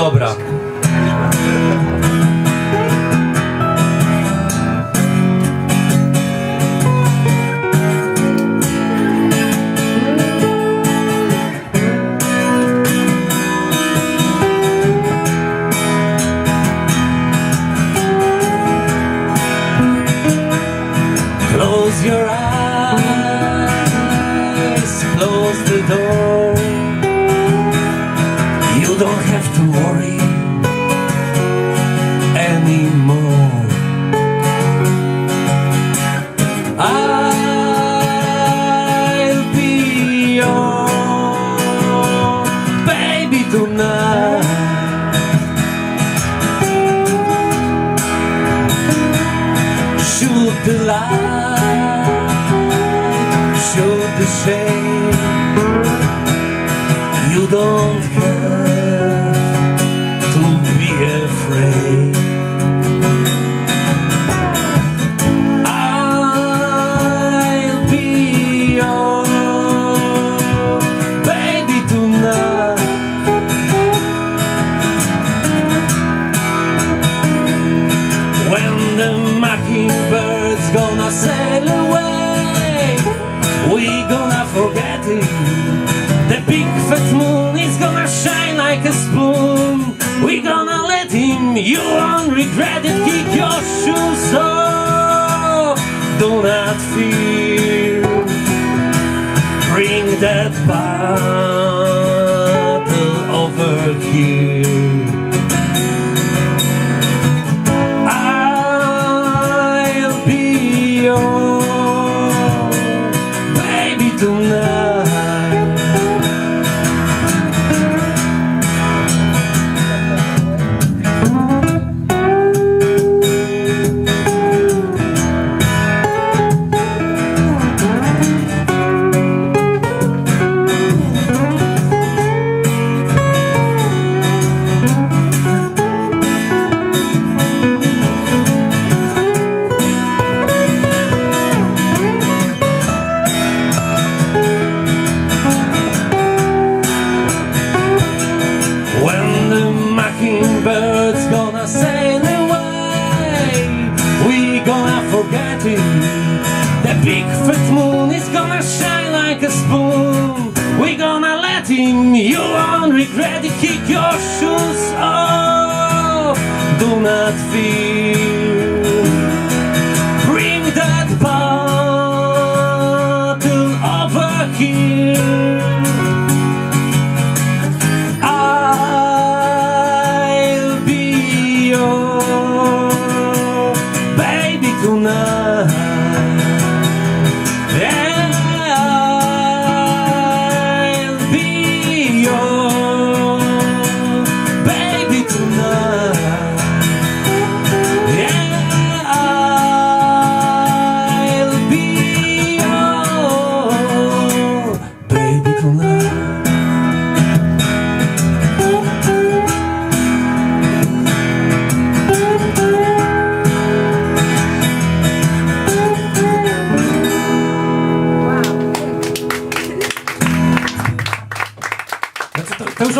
dobra. The light, shoot the shade. Gonna forget it. The big fat moon is gonna shine like a spoon. We're gonna let him, you won't regret it. Kick your shoes off, do not fear. Bring that bottle over here. Over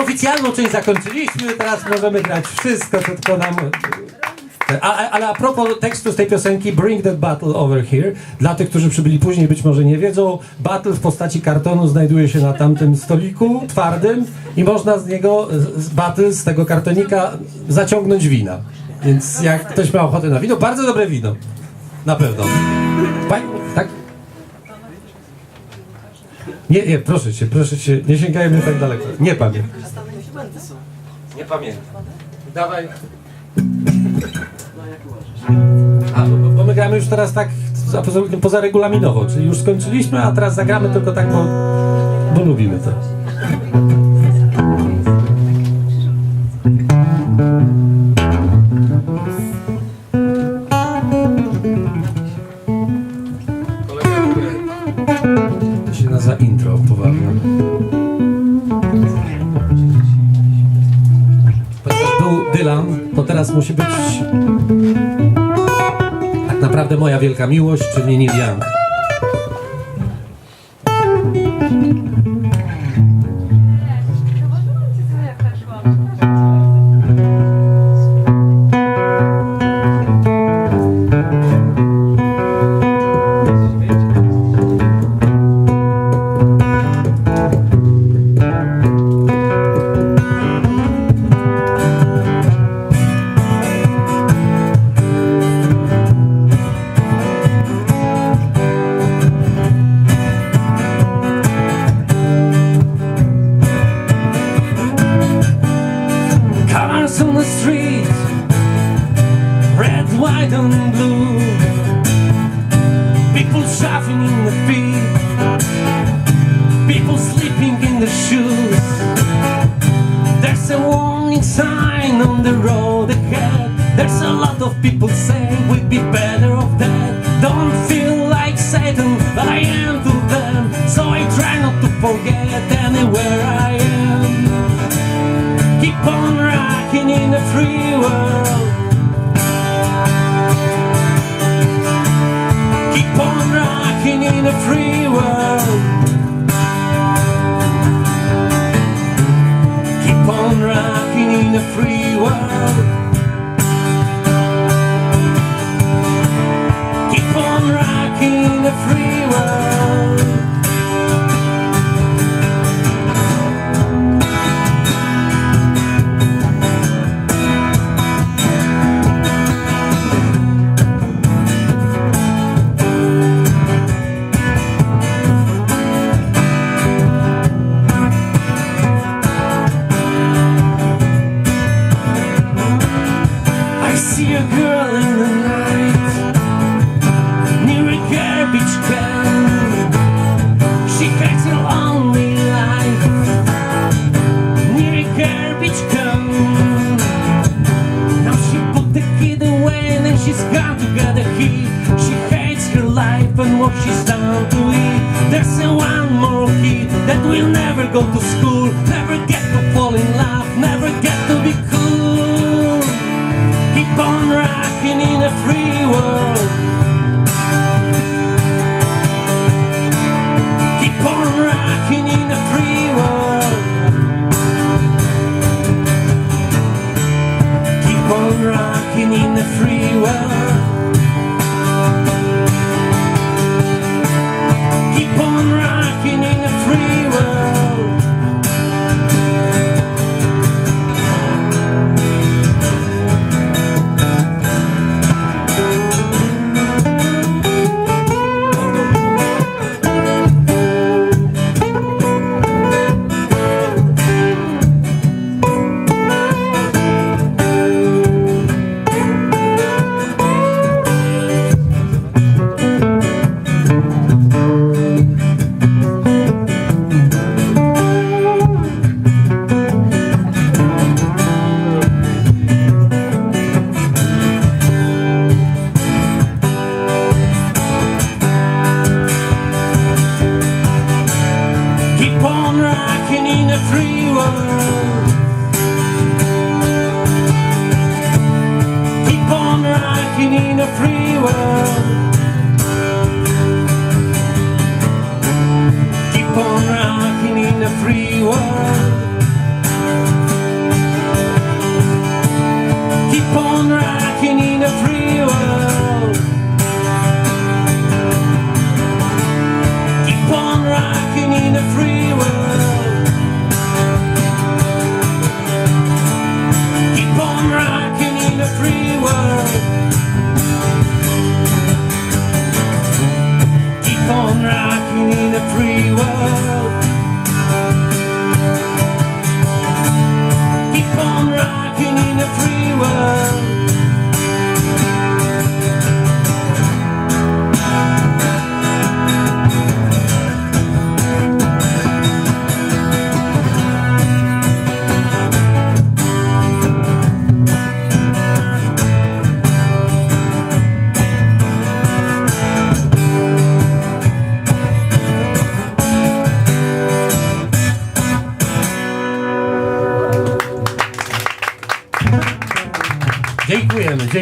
oficjalną część zakończyliśmy, teraz możemy grać wszystko, to tylko nam... Ale a propos tekstu z tej piosenki Bring that battle over here, dla tych, którzy przybyli później, być może nie wiedzą, battle w postaci kartonu znajduje się na tamtym stoliku twardym i można z niego, z, battle, z tego kartonika zaciągnąć wina. Więc jak ktoś ma ochotę na wino, bardzo dobre wino. Na pewno. Nie, nie, proszę cię, proszę cię, nie sięgajmy tak daleko. Nie pamiętam. Nie pamiętam. Dawaj. A, bo, bo my gramy już teraz tak absolutnie pozaregulaminowo, czyli już skończyliśmy, a teraz zagramy tylko tak, bo, bo lubimy. To wielka miłość, czyli Neil Young. street, of people say we'd be better off dead. Don't feel like Satan, but I am to them. So I try not to forget anywhere I am. Keep on rocking in a free world. Keep on rocking in a free world. Keep on rocking in a free world. Free world.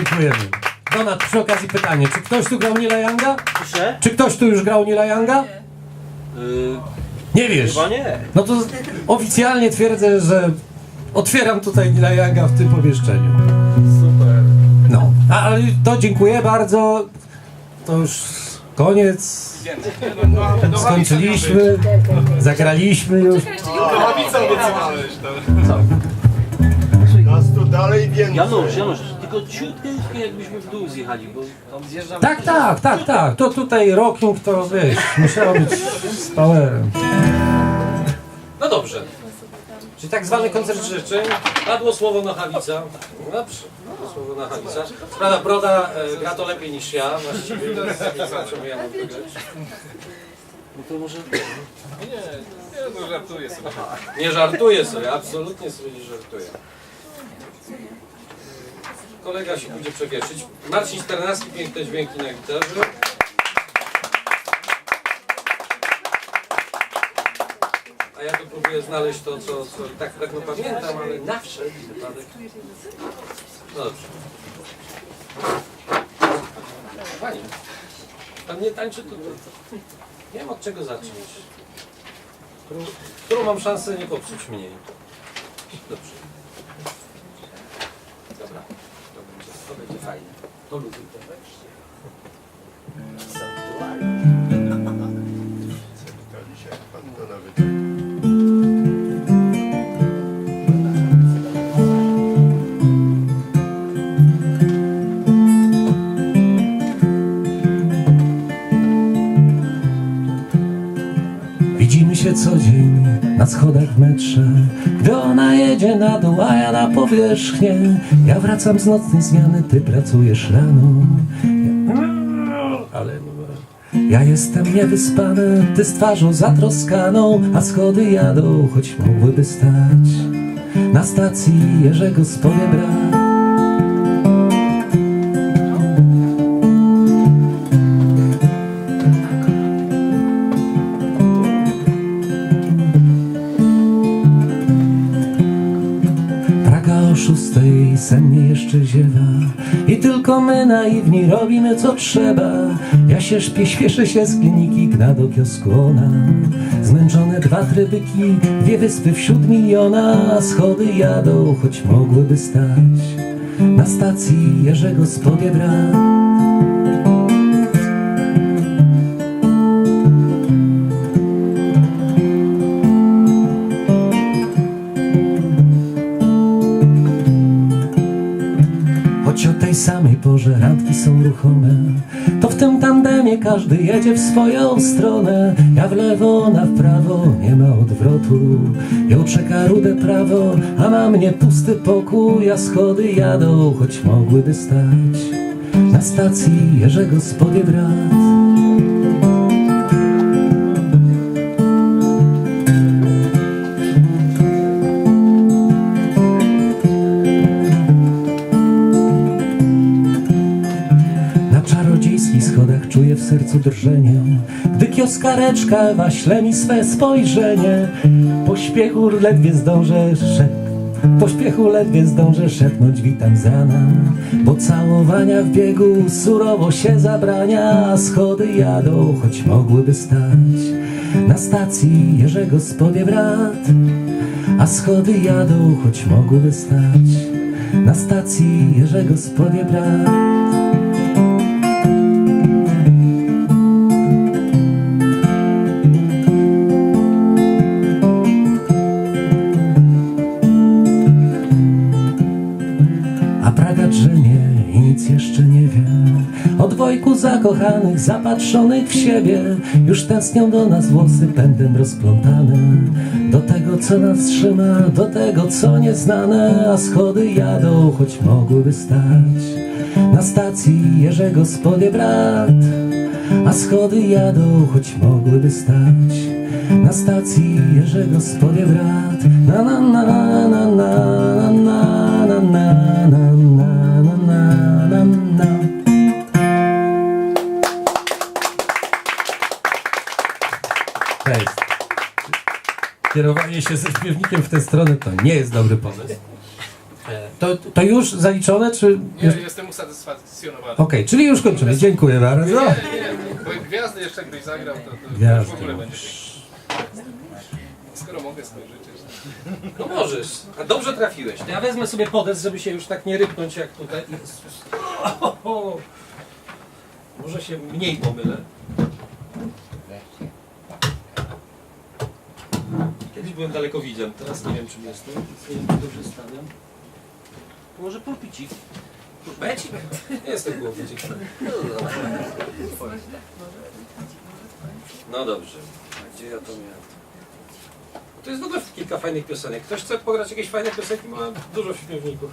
Dziękujemy. Donat, przy okazji pytanie, czy ktoś tu grał Nila Younga? Proszę? Czy ktoś tu już grał Nila Younga? Yy, Nie wiesz. chyba nie. No to oficjalnie twierdzę, że otwieram tutaj Nila Younga w tym pomieszczeniu. Super. No, a, ale to dziękuję bardzo. To już koniec. Skończyliśmy, zagraliśmy już. Nowawica obiecywałeś. Nas tu dalej więcej. Janusz, Janusz, tylko ciutkę jakbyśmy w dół zjechali, bo tam zjeżdżamy. Tak, tak, tak, tak. To tutaj rocking to wiesz, musiało być z powerem. No dobrze. Czyli tak zwany koncert życzeń. Padło słowo Nochawica. Dobrze, padło słowo Nochawica. Prawda, Broda e, gra to lepiej niż ja właściwie. Czemu ja mam wygrać? No to może... Nie, no żartuję sobie. Nie żartuję sobie, absolutnie sobie nie żartuję. Kolega się będzie przewieszyć. Marcin Sternacki, piękne dźwięki na gitarze. A ja tu próbuję znaleźć to, co, co i tak pewno pamiętam, ale na wszelki wypadek. No dobrze. Pani, pan nie tańczy tutaj. Nie wiem od czego zacząć. Którą mam szansę nie popsuć mniej. Dobrze. Dobra. To będzie, to będzie fajne. To lubię to. Nawet... Widzimy się co dzień na schodach metrze Gdy ona jedzie na dół, a ja na powierzchnię Ja wracam z nocnej zmiany, ty pracujesz rano. Ale... Ja jestem niewyspany, ty z twarzą zatroskaną A schody jadą, choć mogłyby stać Na stacji Jerzego swoje brak tylko my naiwni robimy co trzeba. Ja się śpię, śpieszę się z kliniki gna do kiosku ona Zmęczone dwa trybyki, dwie wyspy wśród miliona. Schody jadą, choć mogłyby stać. Na stacji Jerzego spodnie brak. Choć o tej samej porze randki są ruchome. To w tym tandemie każdy jedzie w swoją stronę. Ja w lewo, ona w prawo, nie ma odwrotu. Ją czeka rude prawo, a na mnie pusty pokój. A schody jadą, choć mogłyby stać Na stacji Jerzego Spodnie sercu drżenie. Gdy kioskareczka Ewa śle mi swe spojrzenie Pośpiechu ledwie zdążę szep... Pośpiechu ledwie zdążę szepnąć witam z rana. Bo całowania w biegu surowo się zabrania A schody jadą, choć mogłyby stać. Na stacji Jerzego Spodnie Brat A schody jadą, choć mogłyby stać. Na stacji Jerzego Spodnie zakochanych, zapatrzonych w siebie. Już tęsknią do nas włosy pędem rozplątane. Do tego, co nas trzyma, do tego, co nieznane. A schody jadą, choć mogłyby stać Na stacji Jerzego spodnie brat. A schody jadą, choć mogłyby stać Na stacji Jerzego spodnie brat. Na na na na na na na. Cześć. Kierowanie się ze śpiewnikiem w tę stronę to nie jest dobry pomysł. E, To, to już zaliczone, czy... Nie, Okej, jestem usatysfakcjonowany. czyli już kończymy. Dziękuję bardzo. Nie, nie, bo gwiazdy jeszcze ktoś zagrał, to, to Gwiazdy. w ogóle będzie pięknie. Skoro mogę spojrzeć jeszcze. No możesz. A dobrze trafiłeś. Ja wezmę sobie podest, żeby się już tak nie rypnąć jak tutaj. Jezus. Może się mniej pomylę. Kiedyś byłem daleko widzem, teraz nie wiem czym jestem. Nie wiem, czy dobrze stawiam. Może pulpicik. Becik? Nie jestem głowicik. No dobrze. A Gdzie ja to miałem? To jest w ogóle kilka fajnych piosenek. Ktoś chce pograć jakieś fajne piosenki? Ma dużo śpiewników.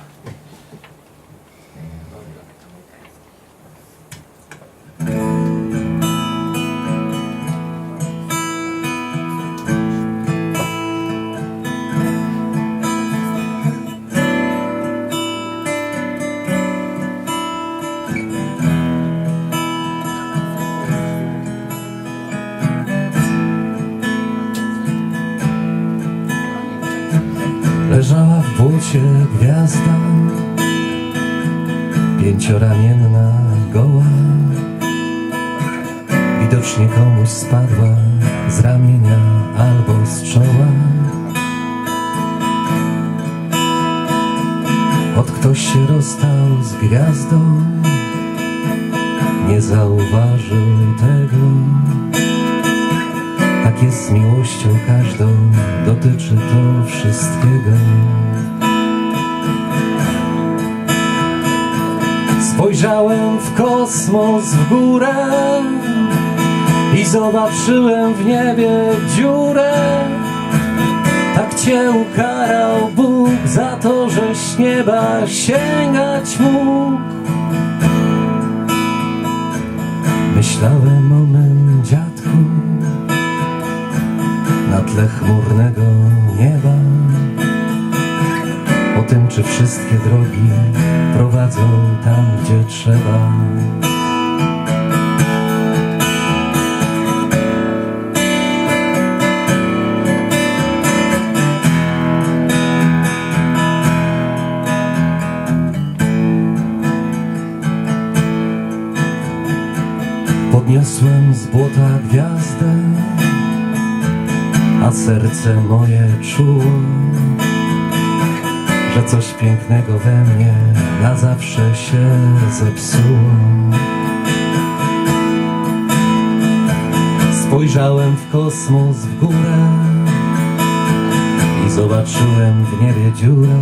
Pięcioramienna, goła. Widocznie komuś spadła z ramienia albo z czoła. Od ktoś się rozstał z gwiazdą. Nie zauważył tego. Tak jest z miłością każdą, dotyczy to wszystkiego. Spojrzałem w kosmos w górę i zobaczyłem w niebie dziurę. Tak cię ukarał Bóg za to, żeś nieba sięgać mógł. Myślałem o mym dziadku na tle chmurnego nieba. Tym, czy wszystkie drogi prowadzą tam, gdzie trzeba. Podniosłem z błota gwiazdę a serce moje czuło, że coś pięknego we mnie na zawsze się zepsuło. Spojrzałem w kosmos w górę i zobaczyłem w niebie dziurę.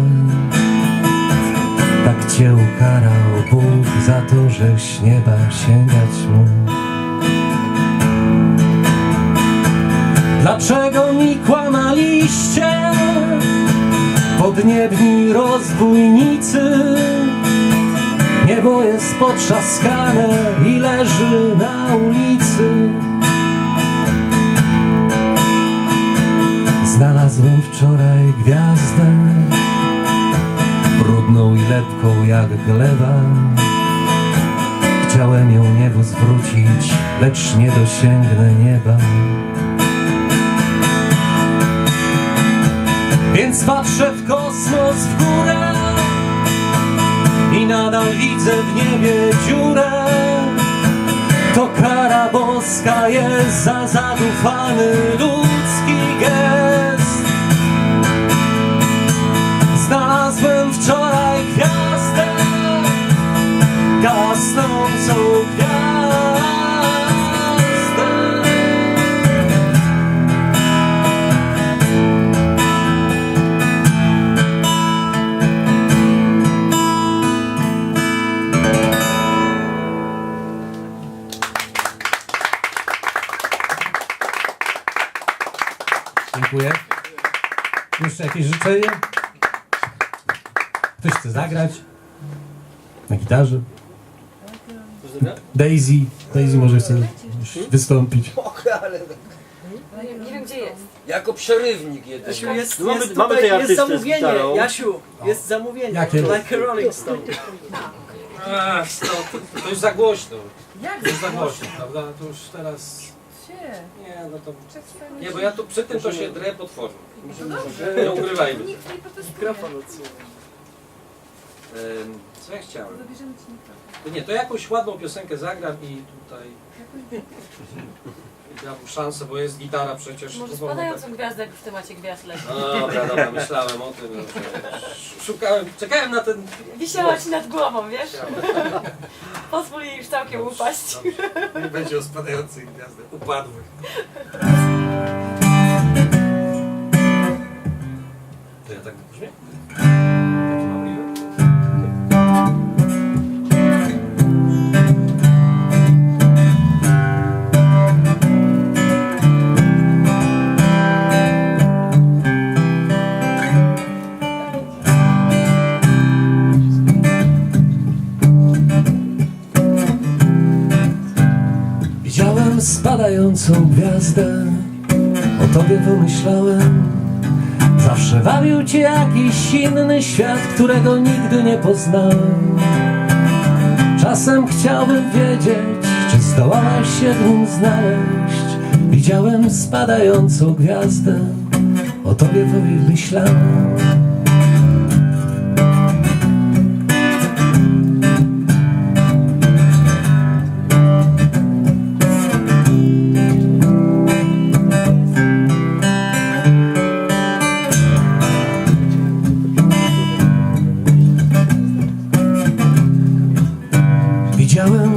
Tak cię ukarał Bóg za to, żeś nieba sięgać mógł. Dlaczego mi kłamaliście? Podniebni rozbójnicy. Niebo jest potrzaskane i leży na ulicy. Znalazłem wczoraj gwiazdę Brudną i lepką jak gleba. Chciałem ją niebu zwrócić, lecz nie dosięgnę nieba. Więc patrzę w w górę I nadal widzę w niebie dziurę. To kara boska jest za zadufany ludzki gest jakieś życzenie? Ktoś chce zagrać? Na gitarze? Daisy. Daisy może chce wystąpić. Nie wiem gdzie jest. Jako przerywnik jeden. Jasiu, jest, No mamy- jest, mamy tutaj, tej jest artystę z zamówienie, gitarą. Jasiu, jest zamówienie. Jakie? Like a Rolling Stone. Ach, to, to już za głośno. Jak to już za głośno, prawda? To już teraz... Nie, no to... Nie, bo ja tu przy tym to się drę potworzę. Nie ugrywajmy. Mikrofon. Co ja chciałem? To nie, to jakąś ładną piosenkę zagram i tutaj... I dam szansę, bo jest gitara przecież. Może wolno tak- spadającą gwiazdę, w temacie gwiazd leży. No dobra, dobra, myślałem o tym. że- Szukałem, czekałem na ten... Wisiała ci nad głową, wiesz? Pozwól jej już całkiem upaść. Nie będzie o spadających gwiazdach, upadłych. To ja tak brzmię? Spadającą gwiazdę o tobie pomyślałem. Zawsze wabił cię jakiś inny świat, którego nigdy nie poznałem. Czasem chciałbym wiedzieć, czy zdołałaś się w nim znaleźć. Widziałem spadającą gwiazdę, o tobie pomyślałem.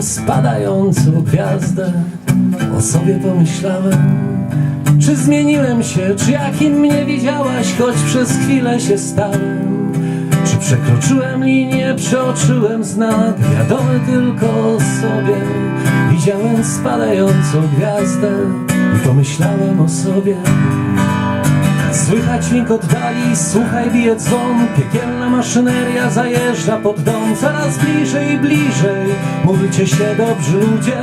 Spadającą gwiazdę, o sobie pomyślałem. Czy zmieniłem się, czy jakim mnie widziałaś, choć przez chwilę się stałem? Czy przekroczyłem linię, przeoczyłem znak, wiadomy tylko o sobie? Widziałem spadającą gwiazdę i pomyślałem o sobie. Słychać dźwięk oddali, słuchaj bije dzwon Piekielna maszyneria zajeżdża pod dom. Coraz bliżej i bliżej. Módlcie się dobrzy ludzie.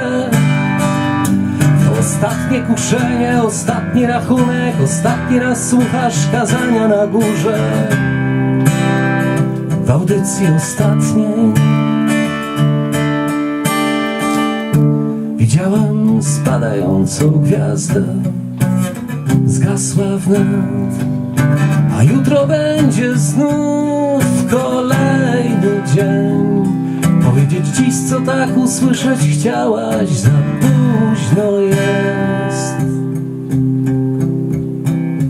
Ostatnie kuszenie, ostatni rachunek. Ostatni raz słuchasz kazania na górze. W audycji ostatniej Widziałem spadającą gwiazdę zgasła A jutro będzie znów kolejny dzień. Powiedzieć dziś co tak usłyszeć chciałaś Za późno jest.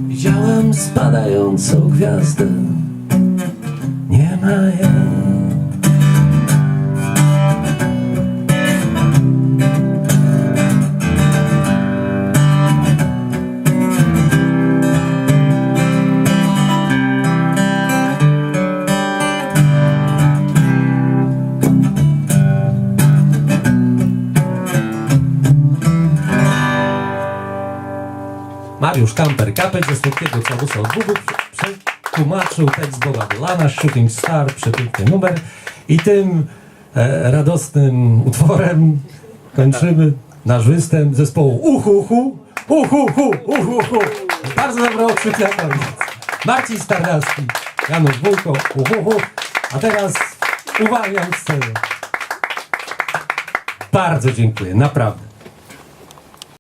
Widziałem spadającą gwiazdę. Nie ma jej Mariusz Kamper, kapeć ze słodkiego całusa od Bugów, przetłumaczył tekst Boba Dylana, Shooting Star, przepiękny numer. I tym e, radosnym utworem kończymy nasz występ zespołu Uhu Uhu, Uhu Uhu, Uhu Uhu. Bardzo dobre koniec. Marcin Starnowski, Janusz Wójko, Uhu Uhu. A teraz uwalniam scenę. Bardzo dziękuję, naprawdę.